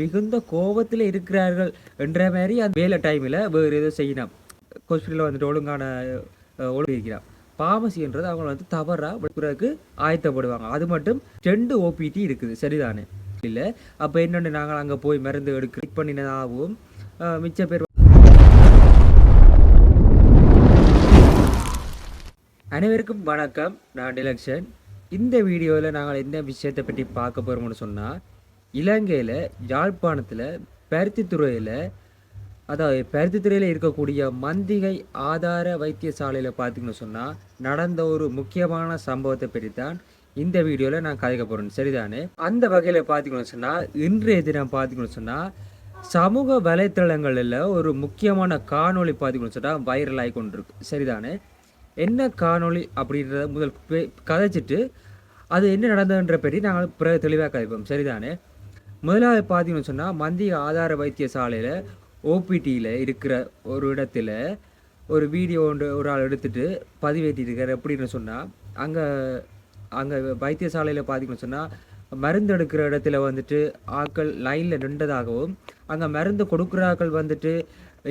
மிகுந்த கோபத்தில் இருக்கிறார்கள் என்ற மாதிரி அந்த வேலை டைமில் வேறு ஏதோ செய்யணும் ஹாஸ்பிட்டலில் வந்துட்டு ஒழுங்கான ஒழுங்கு இருக்கிறான். பாமசின்றது அவங்க வந்து தவறாக விடுறதுக்கு ஆயத்தப்படுவாங்க. அது மட்டும் ரெண்டு ஓபிடி இருக்குது சரிதானே? இல்லை அப்போ என்னென்னு நாங்கள் அங்கே போய் மருந்து எடுக்க பண்ணினதாகவும் மிச்ச பேர் அனைவருக்கும் வணக்கம். நான் டிலக்ஷன். இந்த வீடியோவில் நாங்கள் எந்த விஷயத்தை பற்றி பார்க்க போகிறோம்னு சொன்னால் இலங்கையில் யாழ்ப்பாணத்தில் பருத்தித்துறையில் அதாவது பருத்தித்துறையில் இருக்கக்கூடிய மந்திகை ஆதார வைத்தியசாலையில் பார்த்தீங்கன்னு சொன்னால் நடந்த ஒரு முக்கியமான சம்பவத்தை பற்றி தான் இந்த வீடியோவில் நான் கதைக்க போகிறேன் சரிதானே? அந்த வகையில் பார்த்தீங்கன்னு சொன்னால் இன்றைய தினம் பார்த்தீங்கன்னு சொன்னால் சமூக வலைத்தளங்களில் ஒரு முக்கியமான காணொளி பார்த்தீங்கன்னு சொன்னால் வைரல் ஆகி கொண்டிருக்கு. சரிதானே? என்ன காணொளி அப்படின்றத முதல் பே- கதைச்சிட்டு அது என்ன நடந்ததுன்ற பற்றி நாங்கள் பிறகு தெளிவாக கதைப்போம் சரிதானே? முதலாவது பார்த்தீங்கன்னு சொன்னால் மந்திய ஆதார வைத்தியசாலையில் ஓபிடியில் இருக்கிற ஒரு இடத்துல ஒரு வீடியோ ஒன்று ஒரு ஆள் எடுத்துட்டு பதிவேற்றிருக்கார் எப்படின்னு சொன்னால் அங்கே அங்கே வைத்தியசாலையில் பார்த்தீங்கன்னு சொன்னால் மருந்து எடுக்கிற இடத்துல வந்துட்டு ஆட்கள் லைனில் நின்றதாகவும் அங்கே மருந்து கொடுக்குற ஆட்கள் வந்துட்டு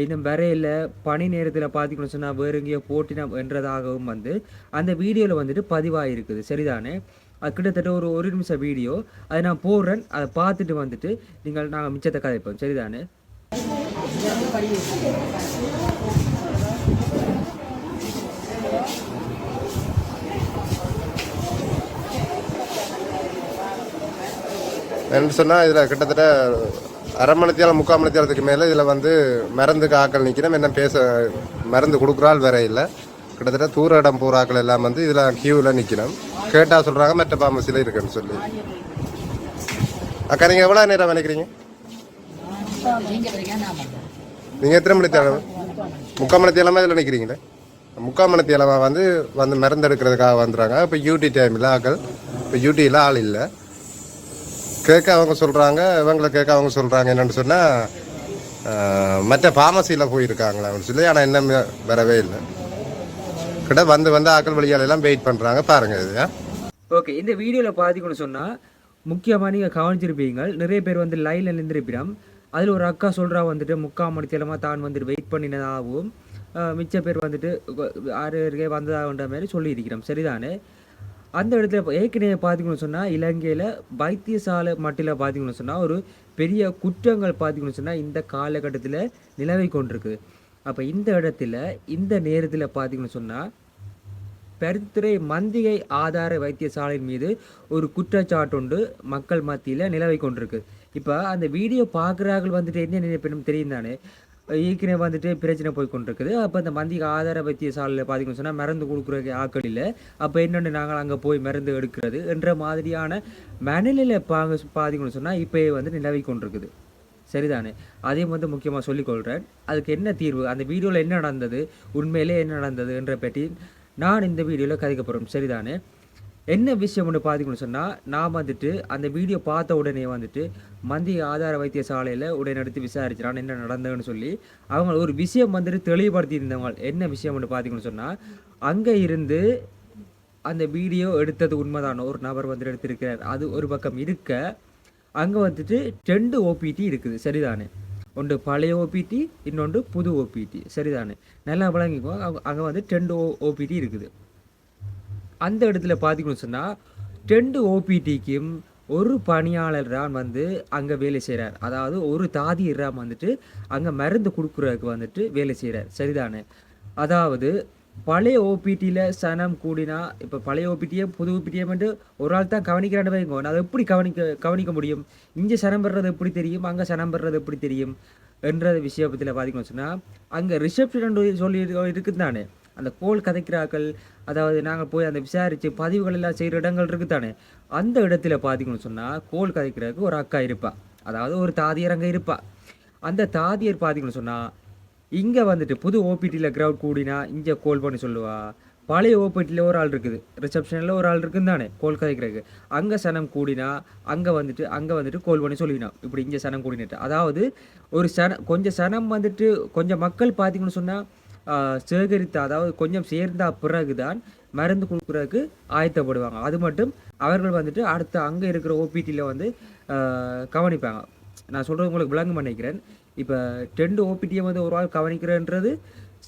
இன்னும் வரையில் பனி நேரத்தில் பார்த்திங்கன்னு சொன்னால் வேறு எங்கேயோ போட்டினம் என்றதாகவும் வந்து அந்த வீடியோவில் வந்துட்டு பதிவாகிருக்குது சரிதானே? அது கிட்டத்தட்ட ஒரு ஒரு நிமிஷம் வீடியோ அதை நான் போடுறேன். அதை பார்த்துட்டு வந்துட்டு நீங்கள் நாங்கள் மிச்சத்தை கதைப்போம். சரிதானே? என்று சொன்னால் இதில் கிட்டத்தட்ட அரை மணித்தியாலம் முக்கால் மணித்தியாலத்துக்கு மேலே இதில் வந்து மருந்துக்கு ஆக்கள் நிற்கிறோம் என்ன பேச மருந்து கொடுக்குறாள் வேற இல்லை. கிட்டத்தட்ட தூர இடம் பூராக்கள் எல்லாம் வந்து இதில் கியூவில் நிற்கணும் கேட்டால் சொல்கிறாங்க மற்ற பாமசியில் இருக்குன்னு சொல்லி. அக்கா நீங்கள் எவ்வளோ நேரம் நினைக்கிறீங்க நீங்கள் எத்தனை மணித்தியாலம் முக்கால் தேலமாக இதில் நிற்கிறீங்களே முக்கால் தேலமாக வந்து வந்து மருந்து எடுக்கிறதுக்காக வந்துடுறாங்க இப்போ யூடி டைமில் ஆக்கள் இப்போ யூடியில் ஆள் இல்லை. கேட்க அவங்க சொல்கிறாங்க இவங்களை கேட்க அவங்க சொல்கிறாங்க என்னென்னு சொன்னால் மற்ற ஃபார்மசியில் போயிருக்காங்களா அப்படின்னு சொல்லி ஆனால் இன்னும் வரவே இல்லை. கிட்ட வந்து வந்து ஆக்கள் வழியால எல்லாம் வெயிட் பண்ணுறாங்க பாருங்கள் இது. ஓகே இந்த வீடியோவில் பார்த்தீங்கன்னு சொன்னால் முக்கியமாக நீங்கள் கவனிச்சிருப்பீங்க. நிறைய பேர் வந்து லைனில் நின்றுருப்பிடம். அதில் ஒரு அக்கா சொல்கிறா வந்துட்டு முக்கால் மணி தேலமாக தான் வந்துட்டு வெயிட் பண்ணினதாகவும் மிச்ச பேர் வந்துட்டு ஆறு இருக்கே வந்ததாகன்ற மாதிரி சொல்லியிருக்கிறோம். சரிதானே? அந்த இடத்துல இப்போ ஏற்கனவே பார்த்தீங்கன்னு சொன்னால் இலங்கையில் வைத்தியசாலை மட்டில் பார்த்தீங்கன்னு சொன்னால் ஒரு பெரிய குற்றங்கள் பார்த்தீங்கன்னு சொன்னால் இந்த காலகட்டத்தில் நிலவை கொண்டிருக்கு. அப்போ இந்த இடத்துல இந்த நேரத்தில் பார்த்தீங்கன்னு சொன்னால் பெருத்துறை மந்திகை ஆதார வைத்தியசாலையின் மீது ஒரு குற்றச்சாட்டுண்டு மக்கள் மத்தியில் நிலவை கொண்டிருக்கு. இப்போ அந்த வீடியோ பார்க்குறார்கள் வந்துட்டு என்ன நினைப்பினும் தெரியும் தானே. ஏற்கனவே வந்துட்டு பிரச்சனை போய் கொண்டிருக்குது. அப்போ அந்த மந்திகை ஆதார வைத்தியசாலையில் பார்த்தீங்கன்னு சொன்னால் மருந்து கொடுக்குற ஆக்கள் இல்லை. அப்போ என்னென்னு நாங்கள் அங்கே போய் மருந்து எடுக்கிறது என்ற மாதிரியான மனநிலை பாங்க பார்த்தீங்கன்னு சொன்னால் இப்போயே வந்து நிலவை கொண்டிருக்குது. சரிதானே? அதையும் வந்து முக்கியமாக சொல்லிக்கொள்கிறேன் அதுக்கு என்ன தீர்வு? அந்த வீடியோவில் என்ன நடந்தது? உண்மையிலே என்ன நடந்தது என்ற பற்றி நான் இந்த வீடியோவில் கதைக்க போகிறோம் சரிதானே? என்ன விஷயம் ஒன்று பார்த்தீங்கன்னு சொன்னால் நான் வந்துட்டு அந்த வீடியோ பார்த்த உடனே வந்துட்டு மந்திய ஆதார வைத்தியசாலையில் உடனே எடுத்து விசாரிச்சிடான் என்ன நடந்ததுன்னு சொல்லி அவங்க ஒரு விஷயம் வந்துட்டு தெளிவுபடுத்தி இருந்தவங்க என்ன விஷயம் ஒன்று பார்த்தீங்கன்னு சொன்னால் அங்கே இருந்து அந்த வீடியோ எடுத்தது உண்மைதான? ஒரு நபர் வந்துட்டு எடுத்திருக்கிறார். அது ஒரு பக்கம் இருக்க அங்கே வந்துட்டு ரெண்டு ஓபிடி இருக்குது. சரிதானே? ஒன்று பழைய ஓபிடி இன்னொன்று புது ஓபிடி சரிதானே? நல்லா விளங்கிக்கோ. அங்கே வந்து டென் ஓ ஓபிடி இருக்குது. அந்த இடத்துல பார்த்தீங்கன்னு சொன்னால் ரெண்டு ஓபிடிக்கும் ஒரு பணியாளர் தான் வந்து அங்கே வேலை செய்கிறார் அதாவது ஒரு தாதி தான் வந்துட்டு அங்கே மருந்து கொடுக்குறதுக்கு வந்துட்டு வேலை செய்கிறார் சரிதானே? அதாவது பழைய ஓபிடியில் சனம் கூடினா இப்போ பழைய ஓபிடியே புது ஓபிடியே ஒரு ஆள் தான் கவனிக்கிறான்னு வைங்க. நான் அதை எப்படி கவனிக்க கவனிக்க முடியும்? இங்கே சனம் பெறுறது எப்படி தெரியும்? அங்கே சனம் பெறுறது எப்படி தெரியும்? என்ற விஷயத்தில் பார்த்தீங்கன்னு சொன்னால் அங்கே ரிசப்ஷன் சொல்லி இருக்குது தானே. அந்த கோல் கதைக்கிறாக்கள் அதாவது நாங்கள் போய் அந்த விசாரித்து பதிவுகள் எல்லாம் செய்கிற இடங்கள் இருக்குது தானே. அந்த இடத்துல பார்த்தீங்கன்னு சொன்னால் கோல் கதைக்கிறதுக்கு ஒரு அக்கா இருப்பாள் அதாவது ஒரு தாதியர் அங்கே இருப்பாள் அந்த தாதியர் பார்த்தீங்கன்னு சொன்னால் இங்கே வந்துட்டு புது ஓபிடியில் க்ரௌட் கூடினா இங்கே கோல் பண்ணி சொல்லுவா. பழைய ஓபிடியில் ஒரு ஆள் இருக்குது. ரிசப்ஷனில் ஒரு ஆள் இருக்குன்னு தானே கோல் கதைக்கிறதுக்கு. அங்கே சனம் கூடினா அங்கே வந்துட்டு அங்கே வந்துட்டு கோல் பண்ணி சொல்லிக்கணும். இப்படி இங்கே சனம் கூடினட்டு. அதாவது ஒரு சன கொஞ்சம் சனம் வந்துட்டு கொஞ்சம் மக்கள் பார்த்தீங்கன்னு சொன்னால் சேகரித்த அதாவது கொஞ்சம் சேர்ந்த பிறகுதான் மருந்து கொடுக்குறதுக்கு ஆயத்தப்படுவாங்க. அது மட்டும் அவர்கள் வந்துட்டு அடுத்த அங்கே இருக்கிற ஓபிடியில் வந்து கவனிப்பாங்க. நான் சொல்கிறது உங்களுக்கு விளங்கம் நினைக்கிறேன் இப்போ டெண்டு ஓபிடியை வந்து ஒரு ஆள் கவனிக்கிறன்றது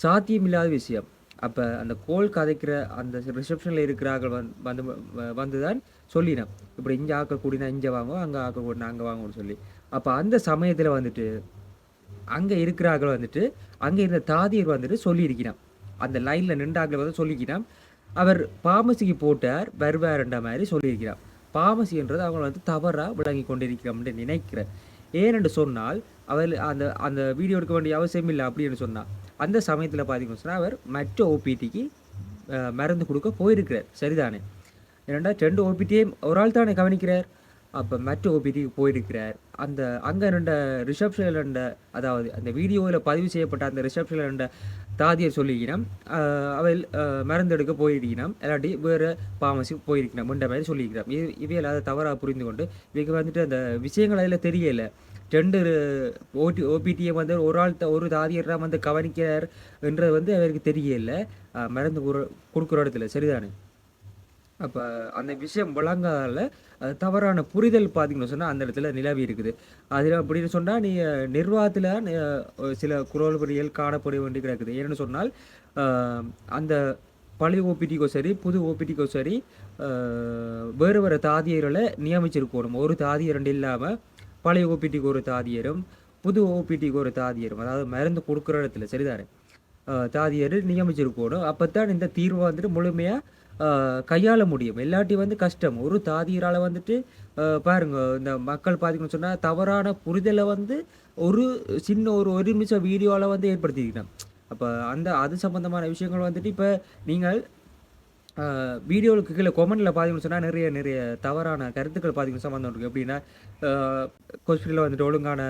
சாத்தியம் இல்லாத விஷயம். அப்போ அந்த கோல் கதைக்கிற அந்த ரிசப்ஷனில் இருக்கிறார்கள் வந்து வந்து வந்து தான் சொல்லினேன் இப்படி இங்கே ஆக்கக்கூடியனா இங்கே வாங்குவோம் அங்கே ஆக்க அங்கே வாங்குவோம்னு சொல்லி. அப்போ அந்த சமயத்தில் வந்துட்டு அங்கே இருக்கிறார்கள் வந்துட்டு அங்கே இருந்த தாதியர் வந்துட்டு சொல்லியிருக்கிறான். அந்த லைனில் நின்றார்கள் வந்து சொல்லிக்கிறான். அவர் பாமசிக்கு போட்டார் வருவார்ன்ற மாதிரி சொல்லியிருக்கிறார் பாமசின்றது அவங்க வந்து தவறாக விளங்கி கொண்டிருக்கிறோம்னு நினைக்கிறேன். ஏனென்று சொன்னால் அவர் அந்த அந்த வீடியோ எடுக்க வேண்டிய அவசியம் இல்லை அப்படின்னு சொன்னால் அந்த சமயத்தில் பார்த்தீங்கன்னு சொன்னால் அவர் மற்ற ஓபிடிக்கு மருந்து கொடுக்க போயிருக்கிறார். சரிதானே? ஏன்னா ரெண்டு ஓபிடியும் ஒரு ஆள் தானே கவனிக்கிறார். அப்போ மற்ற ஓபிடிக்கு போயிருக்கிறார். அந்த அங்கே ரெண்ட ரிசப்ஷனில் ரெண்ட அதாவது அந்த வீடியோவில் பதிவு செய்யப்பட்ட அந்த ரிசப்ஷனில் ரெண்ட தாதியர் சொல்லிக்கிறோம் அவள் மருந்தெடுக்க போயிருக்கிறான். இல்லாட்டி வேறு பாமசி போயிருக்கிறான் முண்ட மாதிரி சொல்லிக்கிறோம் இது இவையில் அதை தவறாக புரிந்து கொண்டு இவங்க வந்துட்டு அந்த விஷயங்கள் அதில் தெரியலை. ரெண்டு ஓடி ஓபிடியை வந்து ஒரு ஆள் ஒரு தாதியராக வந்து கவனிக்கிறார் என்றது வந்து அவருக்கு தெரியல. மருந்து கொடுக்குற இடத்துல. சரிதானே? அப்போ அந்த விஷயம் விளங்காதால அது தவறான புரிதல் பார்த்தீங்கன்னு சொன்னால் அந்த இடத்துல நிலவி இருக்குது. அதில் அப்படின்னு சொன்னால் நீ நிர்வாகத்தில் சில குரல்படிகள் காணப்பட வேண்டி கிடக்குது. ஏன்னு சொன்னால் அந்த பழைய ஓபிடிக்கோ சரி புது ஓபிடிக்கோ சரி வேறு வேறு தாதியர்களை நியமிச்சிருக்கணும். ஒரு தாதியர் ரெண்டு இல்லாமல் பழைய ஓபிடிக்கு ஒரு தாதியரும் புது ஓபிடிக்கு ஒரு தாதியரும் அதாவது மருந்து கொடுக்குற இடத்துல சரிதானே? தாதியர் நியமிச்சிருக்கணும் அப்போ தான் இந்த தீர்வை வந்துட்டு முழுமையாக கையாள முடியும். இல்லாட்டி வந்து கஷ்டம். ஒரு தாதியரால் வந்துட்டு பாருங்க இந்த மக்கள் பார்த்தீங்கன்னு சொன்னால் தவறான புரிதலை வந்து ஒரு சின்ன ஒரு ஒரு நிமிஷம் வீடியோவில் வந்து ஏற்படுத்திக்கிட்டேன் அப்போ அந்த அது சம்மந்தமான விஷயங்கள் வந்துட்டு இப்போ நீங்கள் வீடியோவுக்கு கீழே கொமெண்டில் பார்த்தீங்கன்னு சொன்னால் நிறைய நிறைய தவறான கருத்துக்கள் பார்த்தீங்கன்னு சம்மந்தம் இருக்குது எப்படின்னா கொஸ்டினில் வந்துட்டு ஒழுங்கான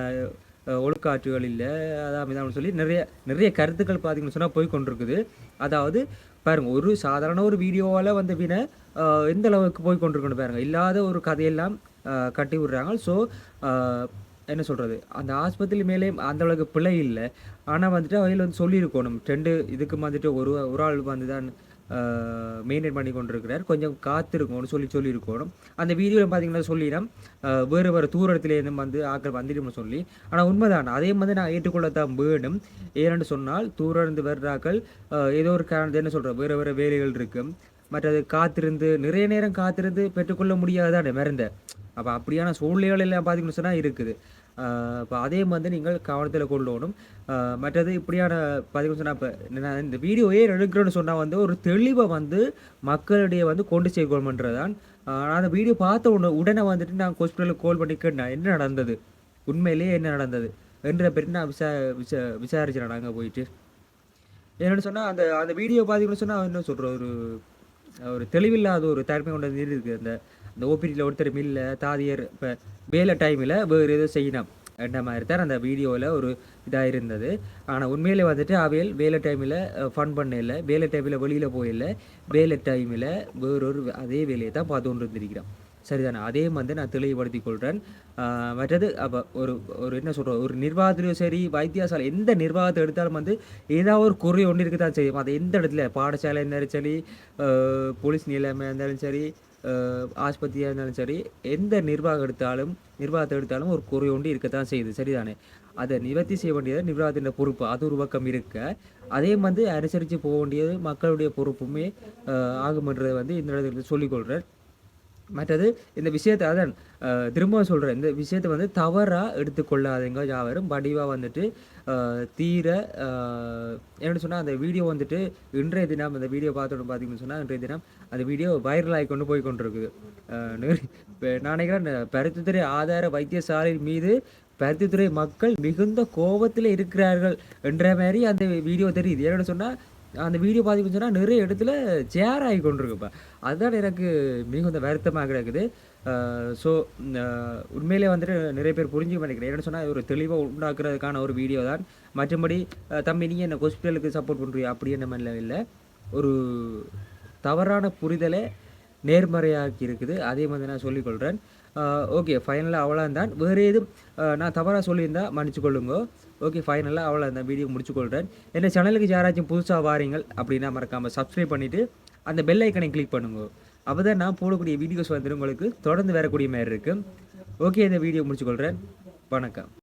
ஒழுக்காற்றுகள் இல்லை அதான் இதான் சொல்லி நிறைய நிறைய கருத்துக்கள் பார்த்தீங்கன்னு சொன்னால் போய் கொண்டிருக்குது. அதாவது பாருங்க ஒரு சாதாரண ஒரு வீடியோவால் வந்து பின்ன எந்த அளவுக்கு போய் கொண்டிருக்குன்னு பாருங்க. இல்லாத ஒரு கதையெல்லாம் கட்டி விடுறாங்க. ஸோ என்ன சொல்கிறது அந்த ஆஸ்பத்திரி மேலே அந்த அளவுக்கு பிழை இல்லை. ஆனால் வந்துட்டு அவையில் வந்து சொல்லியிருக்கணும். ரெண்டு இதுக்கு வந்துட்டு ஒரு ஒரு ஆள் வந்து தான் மெயின்டைன் பண்ணி கொண்டிருக்கிறார். கொஞ்சம் காத்திருக்கணும்னு சொல்லி சொல்லியிருக்கணும். அந்த வீடியோவில் பார்த்தீங்கன்னா சொல்லிடும் வேறு வேறு தூரத்துலேருந்து வந்து ஆக்கள் வந்துடும்னு சொல்லி. ஆனால் உண்மைதான். அதே மாதிரி நான் ஏற்றுக்கொள்ளத்தான் வேணும் ஏன்னு சொன்னால் தூரம் இருந்து வர்றாக்கள் ஏதோ ஒரு காரணத்தை என்ன சொல்கிறேன் வேறு வேறு வேலைகள் இருக்கும் மற்றது காத்திருந்து நிறைய நேரம் காத்திருந்து பெற்றுக்கொள்ள முடியாதானே மருந்தை அப்போ அப்படியான சூழ்நிலைகள் எல்லாம் பார்த்தீங்கன்னு சொன்னால் இருக்குது. இப்போ அதே வந்து நீங்கள் கவனத்தில் கொள்ளணும். மற்றது இப்படியான பதிவு சொன்னால் இப்போ நான் இந்த வீடியோவே எடுக்கிறேன்னு சொன்னால் வந்து ஒரு தெளிவை வந்து மக்களிடையே வந்து கொண்டு சேர்க்கணுமன்றது தான் நான் அந்த வீடியோ பார்த்த உடனே உடனே வந்துட்டு நான் ஹாஸ்பிட்டலுக்கு கால் பண்ணி கேட்டேன் என்ன நடந்தது? உண்மையிலேயே என்ன நடந்தது? என்ற பேர் நான் விசா விசா விசாரிச்சேன் நாங்கள் போயிட்டு. என்னென்னு சொன்னால் அந்த அந்த வீடியோ பார்த்தீங்கன்னு சொன்னால் என்ன சொல்கிற ஒரு ஒரு தெளிவில்லாத ஒரு தன்மை கொண்டது இருக்குது அந்த இந்த ஓபிடியில் ஒருத்தர் மில்ல தாதியர் இப்போ வேலை டைமில் வேறு எதுவும் செய்யணும் என்ற மாதிரி தான் அந்த வீடியோவில் ஒரு இதாக இருந்தது. ஆனால் உண்மையிலே வந்துட்டு அவையில் வேலை டைமில் ஃபன் பண்ணல வேலை டைமில் வெளியில் போயில்ல வேலை டைமில் வேறொரு அதே வேலையை தான் பார்த்து கொண்டு இருந்திருக்கிறோம் சரிதானே? அதே வந்து நான் தெளிவுபடுத்தி கொள்கிறேன் மற்றது அப்போ ஒரு ஒரு என்ன சொல்கிறோம் ஒரு நிர்வாகத்திலையும் சரி வைத்தியசாலை எந்த நிர்வாகத்தை எடுத்தாலும் வந்து ஏதாவது ஒரு குறை ஒன்று இருக்க தான் செய்யும். அது எந்த இடத்துல? பாடசாலை இருந்தாலும் சரி போலீஸ் நிலையமாக இருந்தாலும் சரி ஆஸ்பத்திரியாக இருந்தாலும் சரி எந்த நிர்வாகம் எடுத்தாலும் நிர்வாகத்தை எடுத்தாலும் ஒரு குறை ஒன்று இருக்கத்தான் செய்யுது. சரிதானே? அதை நிவர்த்தி செய்ய வேண்டியது நிர்வாகத்தின் பொறுப்பு. அது ஒரு பக்கம் இருக்க அதே வந்து அனுசரித்து போக வேண்டியது மக்களுடைய பொறுப்புமே ஆகுமன்றதை வந்து இந்த இடத்துல சொல்லிக்கொள்கிறேன் மற்றது இந்த விஷயத்தை அதான் திரும்பவும் சொல்கிறேன் இந்த விஷயத்தை வந்து தவறாக எடுத்துக்கொள்ளாதீங்க யாவரும். வடிவாக வந்துட்டு தீர என்னென்னு சொன்னால் அந்த வீடியோ வந்துட்டு இன்றைய தினம் அந்த வீடியோ பார்த்தோன்னு பார்த்தீங்கன்னு சொன்னால் இன்றைய தினம் அந்த வீடியோ வைரல் ஆகி கொண்டு போய் கொண்டிருக்குது. நான் நினைக்கிறேன் பருத்தித்துறை ஆதார வைத்தியசாலை மீது பருத்தித்துறை மக்கள் மிகுந்த கோபத்தில் இருக்கிறார்கள் என்ற மாதிரி அந்த வீடியோ தெரியுது. ஏன்னு சொன்னால் அந்த வீடியோ பார்த்தீங்கன்னு சொன்னால் நிறைய இடத்துல சேர் ஆகி கொண்டிருக்குப்பா. அதுதான் எனக்கு மிகுந்த வருத்தமாக கிடக்குது ஸோ உண்மையிலே வந்துட்டு நிறைய பேர் புரிஞ்சுக்க மாட்டேங்கிறேன் என்னென்னு சொன்னால் ஒரு தெளிவாக உண்டாக்குறதுக்கான ஒரு வீடியோ தான். மற்றபடி தம்பி நீங்கள் என்ன ஹாஸ்பிட்டலுக்கு சப்போர்ட் பண்ணுறீங்க அப்படி என்ன மாதிரிலாம் இல்லை. ஒரு தவறான புரிதலை நேர்மறையாக்கி இருக்குது. அதே மாதிரி நான் சொல்லிக்கொள்கிறேன் ஓகே ஃபைனலாக அவ்வளோதான் வேறு எதுவும் நான் தவறாக சொல்லியிருந்தா மன்னிச்சுக்கொள்ளுங்க ஓகே ஃபைனலாக அவ்வளோ அந்த வீடியோ முடிச்சுக்கொள்கிறேன் என்ன சேனலுக்கு யாராச்சும் புதுசாக வாரீங்கள் அப்படின்னா மறக்காமல் சப்ஸ்கிரைப் பண்ணிவிட்டு அந்த பெல் ஐக்கனை கிளிக் பண்ணுங்க. அப்போ தான் நான் போடக்கூடிய வீடியோஸ் வந்துட்டு உங்களுக்கு. தொடர்ந்து வரக்கூடிய மாதிரி இருக்குது ஓகே இந்த வீடியோ முடிச்சுக்கொள்கிறேன் வணக்கம்.